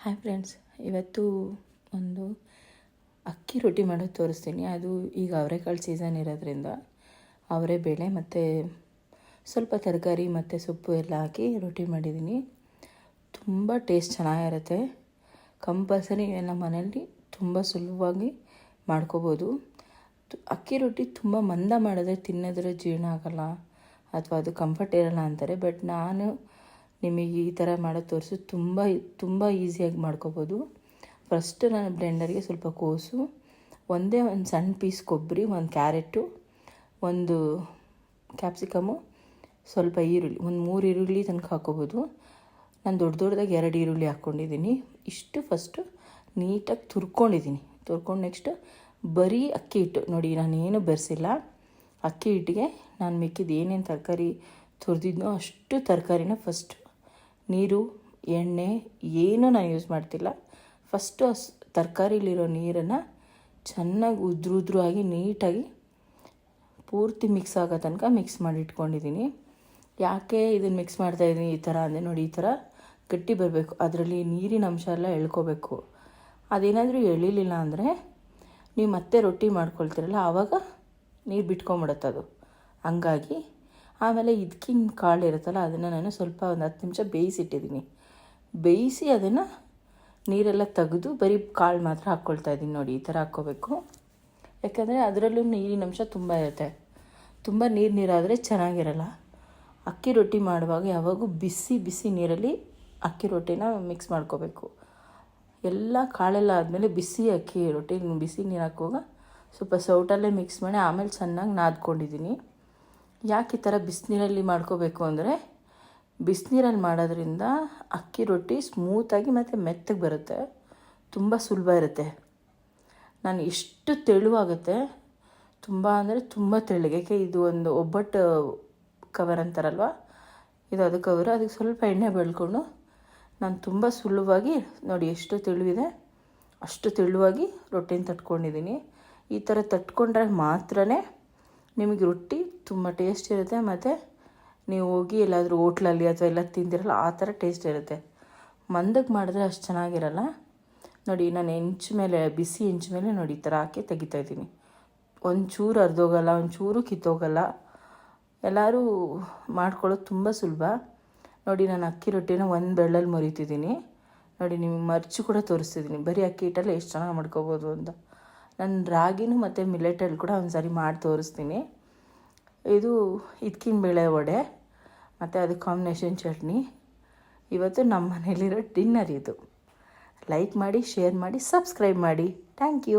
Hi friends ಇವತ್ತು ಒಂದು ಅಕ್ಕಿ ರೊಟ್ಟಿ ಮಾಡೋದು ತೋರಿಸ್ತೀನಿ. ಅದು ಈಗ ಅವರೆಕಾಳು ಸೀಸನ್ ಇರೋದ್ರಿಂದ ಅವರೆ ಬೇಳೆ ಮತ್ತು ಸ್ವಲ್ಪ ತರಕಾರಿ ಮತ್ತು ಸೊಪ್ಪು ಎಲ್ಲ ಹಾಕಿ ರೊಟ್ಟಿ ಮಾಡಿದ್ದೀನಿ. ತುಂಬ ಟೇಸ್ಟ್ ಚೆನ್ನಾಗಿರುತ್ತೆ. ಕಂಪಲ್ಸರಿ ಎಲ್ಲ ಮನೆಯಲ್ಲಿ ತುಂಬ ಸುಲಭವಾಗಿ ಮಾಡ್ಕೋಬೋದು. ಅಕ್ಕಿ ರೊಟ್ಟಿ ತುಂಬ ಮಂದ ಮಾಡಿದ್ರೆ ತಿನ್ನೋದ್ರೆ ಜೀರ್ಣ ಆಗೋಲ್ಲ ಅಥವಾ ಅದು ಕಂಫರ್ಟ್ ಇರೋಲ್ಲ ಅಂತಾರೆ. ಬಟ್ ನಾನು ನಿಮಗೆ ಈ ಥರ ಮಾಡೋದು ತೋರಿಸು. ತುಂಬ ತುಂಬ ಈಸಿಯಾಗಿ ಮಾಡ್ಕೋಬೋದು. ಫಸ್ಟ್ ನಾನು ಬ್ಲೆಂಡರ್ಗೆ ಸ್ವಲ್ಪ ಕೋಸು, ಒಂದೇ ಒಂದು ಸಣ್ಣ ಪೀಸ್ ಕೊಬ್ಬರಿ, ಒಂದು ಕ್ಯಾರೆಟು ಒಂದು ಕ್ಯಾಪ್ಸಿಕಮು ಸ್ವಲ್ಪ ಈರುಳ್ಳಿ, ಒಂದು ಮೂರು ಈರುಳ್ಳಿ ತನಕ ಹಾಕೋಬೋದು. ನಾನು ದೊಡ್ಡ ದೊಡ್ಡದಾಗಿ ಎರಡು ಈರುಳ್ಳಿ ಹಾಕ್ಕೊಂಡಿದ್ದೀನಿ. ಇಷ್ಟು ಫಸ್ಟು ನೀಟಾಗಿ ತುರ್ಕೊಂಡಿದ್ದೀನಿ. ತುರ್ಕೊಂಡು ನೆಕ್ಸ್ಟ್ ಬರೀ ಅಕ್ಕಿ ಹಿಟ್ಟು. ನೋಡಿ, ನಾನೇನು ಬೆರೆಸಿಲ್ಲ. ಅಕ್ಕಿ ಹಿಟ್ಟಿಗೆ ನಾನು ಮಿಕ್ಕಿದ್ದು ಏನೇನು ತರಕಾರಿ ತುರಿದಿದ್ನೋ ಅಷ್ಟು ತರಕಾರಿನ ಫಸ್ಟ್ ನೀರು, ಎಣ್ಣೆ ಏನೂ ನಾನು ಯೂಸ್ ಮಾಡ್ತಿಲ್ಲ. ಫಸ್ಟು ತರಕಾರಿಲಿರೋ ನೀರನ್ನು ಚೆನ್ನಾಗಿ ಉದ್ರು ಉದ್ರು ಆಗಿ ನೀಟಾಗಿ ಪೂರ್ತಿ ಮಿಕ್ಸ್ ಆಗೋ ತನಕ ಮಿಕ್ಸ್ ಮಾಡಿ ಇಟ್ಕೊಂಡಿದ್ದೀನಿ ಯಾಕೆ ಇದನ್ನು ಮಿಕ್ಸ್ ಮಾಡ್ತಾಯಿದ್ದೀನಿ ಈ ಥರ ಅಂದರೆ ನೋಡಿ ಈ ಥರ ಗಟ್ಟಿ ಬರಬೇಕು. ಅದರಲ್ಲಿ ನೀರಿನ ಅಂಶ ಎಲ್ಲ ಎಳ್ಕೋಬೇಕು. ಅದೇನಾದರೂ ಎಳಿಲಿಲ್ಲ ಅಂದರೆ ನೀವು ಮತ್ತೆ ರೊಟ್ಟಿ ಮಾಡ್ಕೊಳ್ತೀರಲ್ಲ ಆವಾಗ ನೀರು ಬಿಟ್ಕೊಂಬಿಡತ್ತೆ ಅದು. ಹಂಗಾಗಿ ಆಮೇಲೆ ಇದಕ್ಕಿನ ಕಾಳು ಇರುತ್ತಲ್ಲ, ಅದನ್ನು ನಾನು ಸ್ವಲ್ಪ ಒಂದು ಹತ್ತು ನಿಮಿಷ ಬೇಯಿಸಿಟ್ಟಿದ್ದೀನಿ ಬೇಯಿಸಿ ಅದನ್ನು ನೀರೆಲ್ಲ ತೆಗೆದು ಬರೀ ಕಾಳು ಮಾತ್ರ ಹಾಕ್ಕೊಳ್ತಾ ಇದ್ದೀನಿ ನೋಡಿ, ಈ ಥರ ಹಾಕ್ಕೋಬೇಕು. ಯಾಕಂದರೆ ಅದರಲ್ಲೂ ನೀರಿನ ಅಂಶ ತುಂಬ ಇರುತ್ತೆ. ತುಂಬ ನೀರು ನೀರಾದರೆ ಚೆನ್ನಾಗಿರಲ್ಲ. ಅಕ್ಕಿ ರೊಟ್ಟಿ ಮಾಡುವಾಗ ಯಾವಾಗೂ ಬಿಸಿ ಬಿಸಿ ನೀರಲ್ಲಿ ಅಕ್ಕಿ ರೊಟ್ಟಿನ ಮಿಕ್ಸ್ ಮಾಡ್ಕೋಬೇಕು. ಎಲ್ಲ ಕಾಳೆಲ್ಲ ಆದಮೇಲೆ ಬಿಸಿ ಅಕ್ಕಿ ರೊಟ್ಟಿ ಬಿಸಿ ನೀರು ಹಾಕುವಾಗ ಸ್ವಲ್ಪ ಸೌಟಲ್ಲೇ ಮಿಕ್ಸ್ ಮಾಡಿ ಆಮೇಲೆ ಚೆನ್ನಾಗಿ ನಾದ್ಕೊಂಡಿದ್ದೀನಿ ಯಾಕೆ ಈ ಥರ ಬಿಸಿನೀರಲ್ಲಿ ಮಾಡ್ಕೋಬೇಕು ಅಂದರೆ ಬಿಸಿನೀರಲ್ಲಿ ಮಾಡೋದ್ರಿಂದ ಅಕ್ಕಿ ರೊಟ್ಟಿ ಸ್ಮೂತಾಗಿ ಮತ್ತು ಮೆತ್ತಗೆ ಬರುತ್ತೆ. ತುಂಬ ಸುಲಭ ಇರುತ್ತೆ. ನಾನು ಎಷ್ಟು ತೆಳುವಾಗುತ್ತೆ. ತುಂಬ ಅಂದರೆ ತುಂಬ ತೆಳ್ಳಗೆ. ಯಾಕೆ ಇದು ಒಂದು ಒಬ್ಬಟ್ಟು ಕವರ್ ಅಂತಾರಲ್ವ? ಇದು ಅದು ಕವರು ಅದಕ್ಕೆ ಸ್ವಲ್ಪ ಎಣ್ಣೆ ಬೆಳ್ಕೊಂಡು ನಾನು ತುಂಬ ಸುಲಭವಾಗಿ ನೋಡಿ ಎಷ್ಟು ತೆಳುವಿದೆ. ಅಷ್ಟು ತೆಳುವಾಗಿ ರೊಟ್ಟಿನ ತಟ್ಕೊಂಡಿದ್ದೀನಿ. ಈ ಥರ ತಟ್ಕೊಂಡ್ರೆ ಮಾತ್ರ ನಿಮಗೆ ರೊಟ್ಟಿ ತುಂಬ ಟೇಸ್ಟ್ ಇರುತ್ತೆ ಮತ್ತು ನೀವು ಹೋಗಿ ಎಲ್ಲಾದರೂ ಹೋಟ್ಲಲ್ಲಿ ಅಥವಾ ಎಲ್ಲ ತಿಂದಿರಲ್ಲ, ಆ ಥರ ಟೇಸ್ಟ್ ಇರುತ್ತೆ. ಮಂದಕ್ಕೆ ಮಾಡಿದ್ರೆ ಅಷ್ಟು ಚೆನ್ನಾಗಿರಲ್ಲ. ನೋಡಿ, ನಾನು ಹೆಂಚು ಮೇಲೆ, ಬಿಸಿ ಹೆಂಚು ಮೇಲೆ ನೋಡಿ ಈ ಥರ ಹಾಕಿ ತೆಗಿತಾ ಇದ್ದೀನಿ. ಒಂಚೂರು ಅರ್ಧೋಗಲ್ಲ ಒಂಚೂರು ಕಿತ್ತೋಗಲ್ಲ. ಎಲ್ಲರೂ ಮಾಡ್ಕೊಳ್ಳೋದು ತುಂಬ ಸುಲಭ. ನೋಡಿ, ನಾನು ಅಕ್ಕಿ ರೊಟ್ಟಿನ ಒಂದು ಬೆಳ್ಳಲ್ಲಿ ಮುರಿತಿದ್ದೀನಿ. ನೋಡಿ, ನಿಮಗೆ ಮರ್ಚು ಕೂಡ ತೋರಿಸ್ತಿದ್ದೀನಿ. ಬರೀ ಅಕ್ಕಿ ಹಿಟ್ಟಲ್ಲಿ ಎಷ್ಟು ಚೆನ್ನಾಗಿ ಮಾಡ್ಕೋಬೋದು ಅಂತ. ನಾನು ರಾಗಿನೂ ಮತ್ತು ಮಿಲೆಟಲ್ಲಿ ಕೂಡ ಒಂದು ಸಾರಿ ಮಾಡಿ ತೋರಿಸ್ತೀನಿ. ಇದು ಇದಕ್ಕಿನ ಬೇಳೆ ವಡೆ, ಮತ್ತು ಅದು ಕಾಂಬಿನೇಷನ್ ಚಟ್ನಿ. ಇವತ್ತು ನಮ್ಮ ಮನೇಲಿರೋ ಡಿನ್ನರ್ ಇದು. ಲೈಕ್ ಮಾಡಿ ಶೇರ್ ಮಾಡಿ ಸಬ್ಸ್ಕ್ರೈಬ್ ಮಾಡಿ. Thank you